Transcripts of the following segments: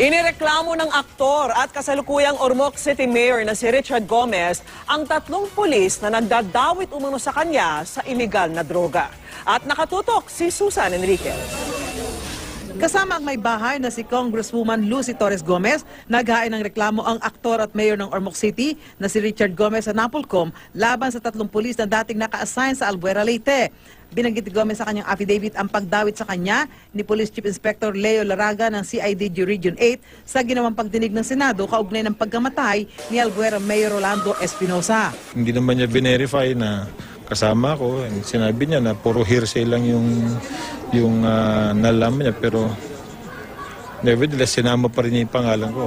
Inireklamo ng aktor at kasalukuyang Ormoc City Mayor na si Richard Gomez ang tatlong pulis na nagdadawit umano sa kanya sa iligal na droga. At nakatutok si Susan Enriquez. Kasama ang may bahay na si Congresswoman Lucy Torres Gomez, naghain ng reklamo ang aktor at mayor ng Ormoc City na si Richard Gomez sa Napolcom laban sa tatlong pulis na dating naka-assign sa Albuera, Leyte. Binanggit ni Gomez sa kanyang affidavit ang pagdawit sa kanya ni Police Chief Inspector Leo Laraga ng CIDG Region 8 sa ginawang pagdinig ng Senado kaugnay ng pagkamatay ni Albuera Mayor Rolando Espinosa. Hindi naman niya verify na kasama ko. Sinabi niya na puro hearsay lang yung yung ah, nalaman niya pero nevertheless sinama pa rin niya yung pangalan ko.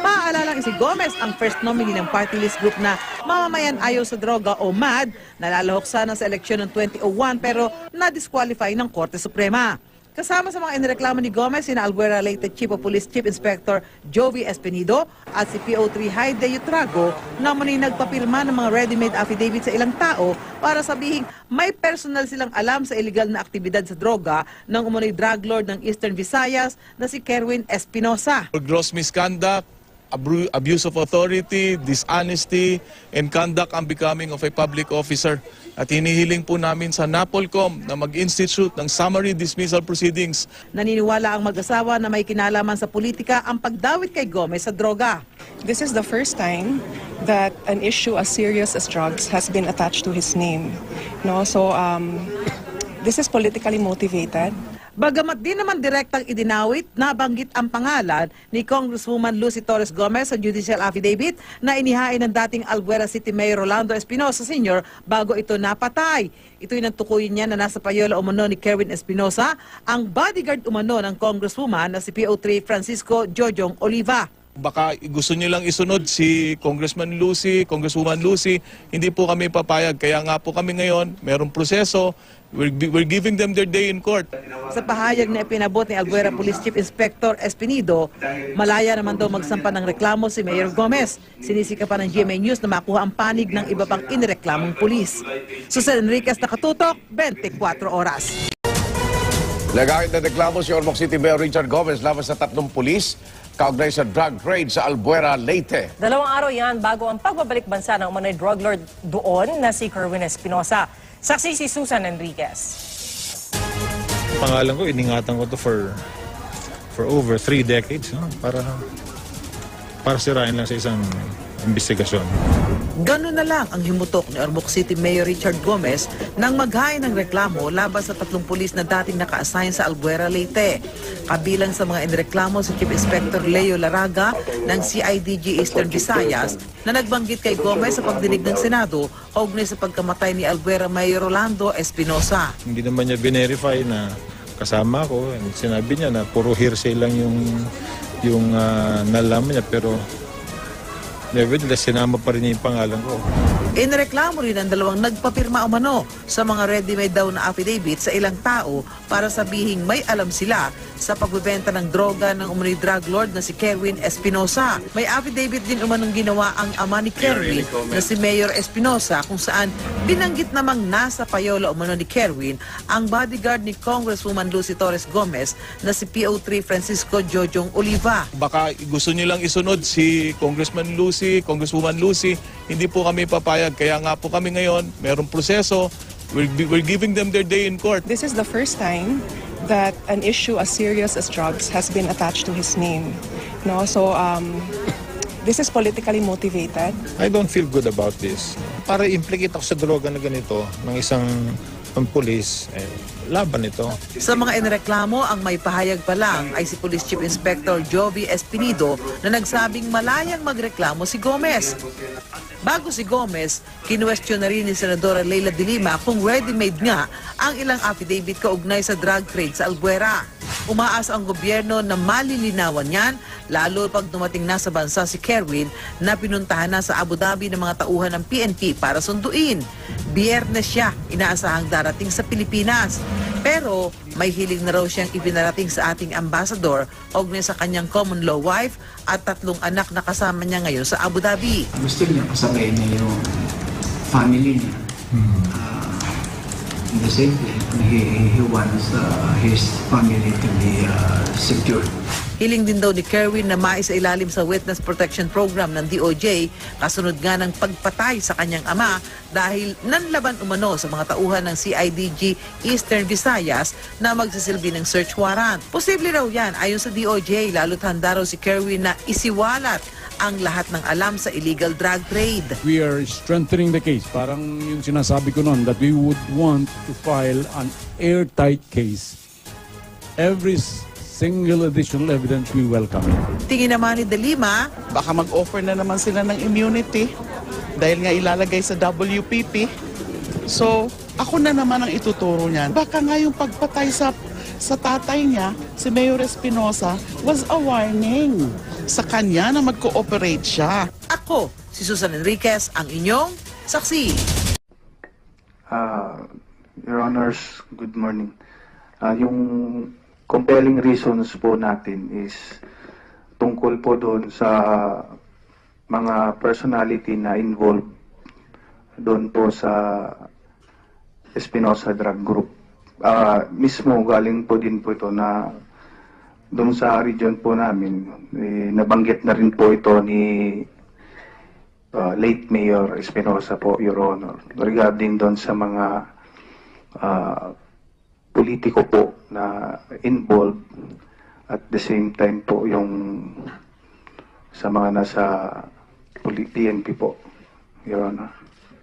Paalalang si Gomez ang first nominee ng party list group na Mamamayan Ayaw sa Droga o MAD na lalahok sana sa eleksyon ng 2001 pero na-disqualify ng Korte Suprema. Kasama sa mga inireklamo ni Gomez, sina Albuera Leyte Chief of Police Chief Inspector Jovi Espinido at si PO3 Haide Yutrago na muli nagpapirma ng mga ready-made affidavit sa ilang tao para sabihing may personal silang alam sa illegal na aktibidad sa droga ng umunoy drug lord ng Eastern Visayas na si Kerwin Espinosa. gross misconduct, abuse of authority, dishonesty, and conduct unbecoming of a public officer. At hinihiling po namin sa NAPOLCOM na mag-institute ng summary dismissal proceedings Naniniwala ang mag-asawa na may kinalaman sa politika ang pagdawit kay Gomez sa droga. This is the first time that an issue as serious as drugs has been attached to his name. No, so um, this is politically motivated. Bagamat di naman direktang idinawit, nabanggit ang pangalan ni Congresswoman Lucy Torres Gomez sa judicial affidavit na inihain ng dating Albuera City Mayor Rolando Espinosa Sr. bago ito napatay. Ito'y nantukuyin niya na nasa payola umano ni Kerwin Espinosa, ang bodyguard umano ng Congresswoman na si PO3 Francisco Jojong Oliva. Baka gusto niyo lang isunod si Congressman Lucy, Congresswoman Lucy, hindi po kami papayag. Kaya nga po kami ngayon, merong proseso, we're, we're giving them their day in court. Sa pahayag na ipinabot ni Albuera Police Chief Inspector Espinido, malaya naman daw magsampa ng reklamo si Mayor Gomez. Sinisika pa ng GMA News na makuha ang panig ng iba pang inireklamong pulis. Susan Enriquez, Nakatutok, 24 Oras. Nagahit na reklamo si Ormoc City Mayor Richard Gomez laban sa tatlong pulis kaugnay sa drug trade sa Albuera, Leyte. Dalawang araw yan bago ang pagbabalik bansa ng umano'y drug lord doon na si Kerwin Espinosa. Saksi si Susan Enriquez. Pangalan ko, iningatan ko to for for over three decades no? para para sirain lang sa isang investigasyon. Ganun na lang ang himutok ni Ormoc City Mayor Richard Gomez nang maghain ng reklamo laban sa tatlong pulis na dating naka-assign sa Albuera, Leyte. Kabilang sa mga inireklamo si Chief Inspector Leo Laraga ng CIDG Eastern Visayas na nagbanggit kay Gomez sa pagdinig ng Senado kaugnay sa pagkamatay ni Albuera Mayor Rolando Espinosa. Hindi naman niya verify na kasama ko. Sinabi niya na puro hearsay lang yung yung ah, nalaman niya pero nevertheless sinama pa rin niya yung pangalan ko. Inireklamo rin ang dalawang nagpapirma umano sa mga ready-made daw na affidavit sa ilang tao para sabihing may alam sila sa pagbebenta ng droga ng umano'y drug lord na si Kerwin Espinosa. May affidavit din umanong ginawa ang ama ni Kerwin na si Mayor Espinosa kung saan binanggit namang nasa payola umano ni Kerwin ang bodyguard ni Congresswoman Lucy Torres Gomez na si PO3 Francisco Jojong Oliva. Baka gusto niyo lang isunod si Congressman Lucy, Congresswoman Lucy, hindi po kami papayag. Kaya nga po kami ngayon, merong proseso, we're, we're giving them their day in court. This is the first time that an issue as serious as drugs has been attached to his name. No, so um, this is politically motivated. I don't feel good about this. Para implicate ako sa droga na ganito ng isang ng pulis, eh, laban ito. Sa mga inireklamo, ang may pahayag pa lang ay si Police Chief Inspector Jovi Espinido na nagsabing malayang magreklamo si Gomez. Bago si Gomez, kinuwestiyon na rin ni Senadora Leila de Lima kung ready-made nga ang ilang affidavit kaugnay sa drug trade sa Albuera. Umaasa ang gobyerno na malilinawan yan, lalo pag dumating na sa bansa si Kerwin na pinuntahan na sa Abu Dhabi ng mga tauhan ng PNP para sunduin. Biyernes siya inaasahang darating sa Pilipinas. Pero may hiling na raw siyang ipinarating sa ating ambassador kaugnay sa kanyang common law wife at tatlong anak na kasama niya ngayon sa Abu Dhabi. gusto niya kasabay niya yung family niya. Ah, in the same time, he, he wants uh, his family to be uh, secure. Hiling din daw ni Kerwin na maisa ilalim sa Witness Protection Program ng DOJ kasunod nga ng pagpatay sa kanyang ama dahil nanlaban umano sa mga tauhan ng CIDG Eastern Visayas na magsisilbi ng search warrant. Posible raw yan ayon sa DOJ lalo't handa raw si Kerwin na isiwalat ang lahat ng alam sa illegal drug trade. we are strengthening the case. Parang yung sinasabi ko noon that we would want to file an airtight case. Every single additional evidence we welcome. Tingin naman ni De Lima, baka mag-offer na naman sila ng immunity dahil nga ilalagay sa WPP. So, ako na naman ang ituturo niyan. Baka nga yung pagpatay sa, sa tatay niya, si Mayor Espinosa, was a warning sa kanya na mag-cooperate siya. ako, si Susan Enriquez, ang inyong saksi. Ah, Your Honors, good morning. Ah, yung compelling reasons po natin is tungkol po doon sa mga personality na involved doon po sa Espinosa Drug Group. Ah, mismo galing po din po ito na doon sa region po namin, eh, nabanggit na rin po ito ni uh, late Mayor Espinosa po, Your Honor, regarding doon sa mga uh, politiko po na involved at the same time po yung sa mga nasa PNP po, Your Honor.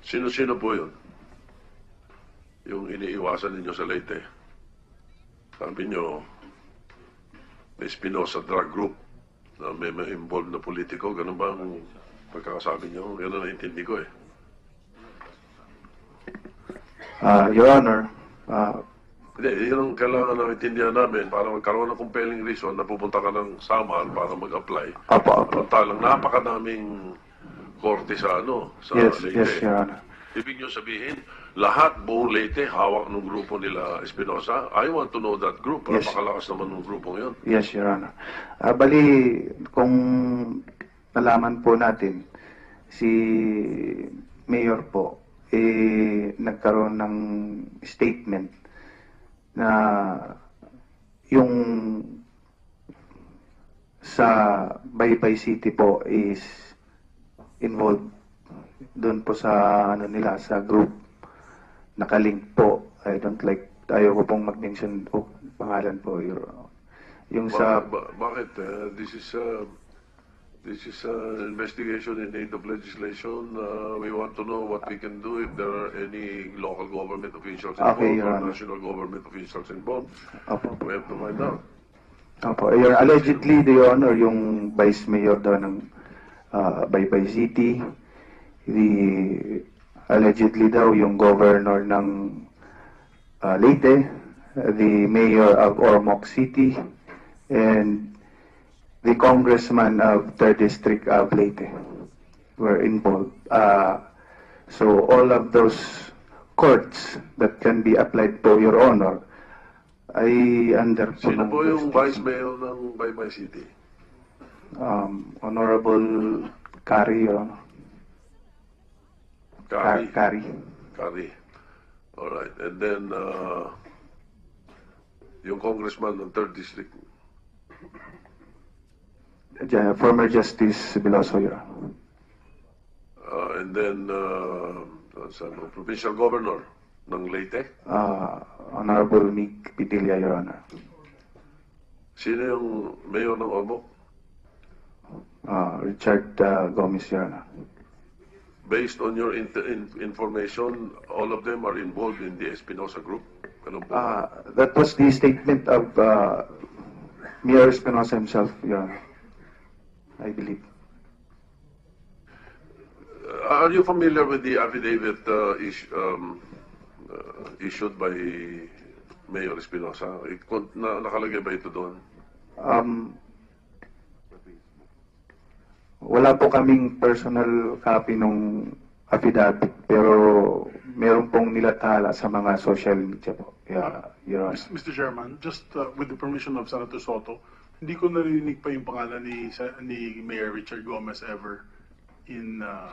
Sino-sino po yun? Yung iniiwasan ninyo sa Leyte. Sabi nyo, Espinosa Drug Group na may, may involved na politiko. Ganun ba ang pagkakasabi nyo? Yan ang naintindi ko eh. Uh, Your Honor, uh, Hindi, yun ang kailangan na intindihan namin para magkaroon ng compelling reason na pupunta ka ng Samar para mag-apply. Apo, apo. Samantalang napakadaming korte sa ano, sa Yes, Leyte. yes, Your Honor. Ibig nyo sabihin, lahat buong Leyte hawak ng grupo nila Espinosa. I want to know that group. Yes. Napakalakas naman ng grupong yun. Yes, Your Honor. Ah, bali, kung nalaman po natin, si Mayor po, eh, nagkaroon ng statement na yung sa Baybay City po is involved doon po sa ano nila sa group nakalink po I don't like ayaw ko pong mag-mention po pangalan po your yung sa ba- bakit eh, this is uh, this is an investigation in aid of legislation. Uh, we want to know what we can do if there are any local government officials involved Okay, or Honor. national government officials involved. Opo. We have to find out. Opo, your allegedly the honor yung vice mayor daw ng uh, Baybay City. The allegedly daw yung governor ng uh, Leyte, the mayor of Ormoc City, and the congressman of 3rd District of Leyte were involved. Uh, so all of those courts that can be applied po, Your Honor, ay under Sino po yung vice mayor ng Baybay City? um, Honorable Kari, Your Honor. Kari. Ka- Kari. Kari. All right. And then, uh, yung congressman ng 3rd District, Ja- Former Justice Biloso, Your Honor. uh, and then, uh, sa provincial governor ng Leyte. Uh, Honorable Nick Pitilla, Your Honor. Sino yung mayor ng Ormoc? Uh, Richard uh, Gomez, Your Honor. Based on your in- in- information, all of them are involved in the Espinosa group. Ganun po. Uh, that was the statement of uh, Mayor Espinosa himself, Your Honor. I believe. Uh, are you familiar with the affidavit uh, is- um, uh, issued by Mayor Espinosa? It, na, nakalagay ba ito doon? Um, wala po kaming personal copy nung affidavit, pero meron pong nilathala sa mga social media po. Yeah, Your Honor. Mr. Chairman, just uh, with the permission of Senator Soto, hindi ko narinig pa yung pangalan ni ni Mayor Richard Gomez ever in uh,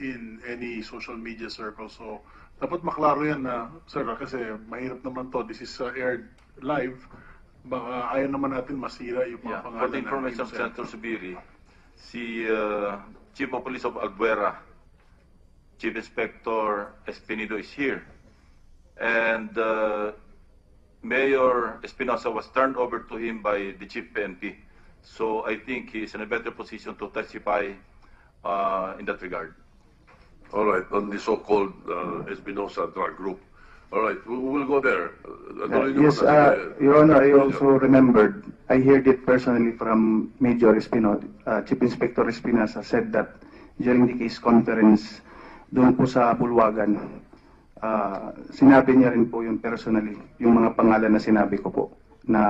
in any social media circle. So, dapat maklaro yan na, sir, kasi mahirap naman to. This is uh, aired live baka ayaw naman natin masira yung mga Yeah, pangalan for the information of. Senator Subiri, si uh, Chief of Police of Albuera, Chief Inspector Espinido is here. And uh, Mayor Espinosa was turned over to him by the Chief PNP. So I think he is in a better position to testify uh, in that regard. All right, on the so-called uh, Espinosa drug group. All right, we will go there. Uh, Uh, yes, uh. Your Honor, I also remembered, I heard it personally from Major Espinosa, uh, Chief Inspector Espinosa said that during the case conference doon po sa Bulwagan, uh, sinabi niya rin po yun personally, yung mga pangalan na sinabi ko po, na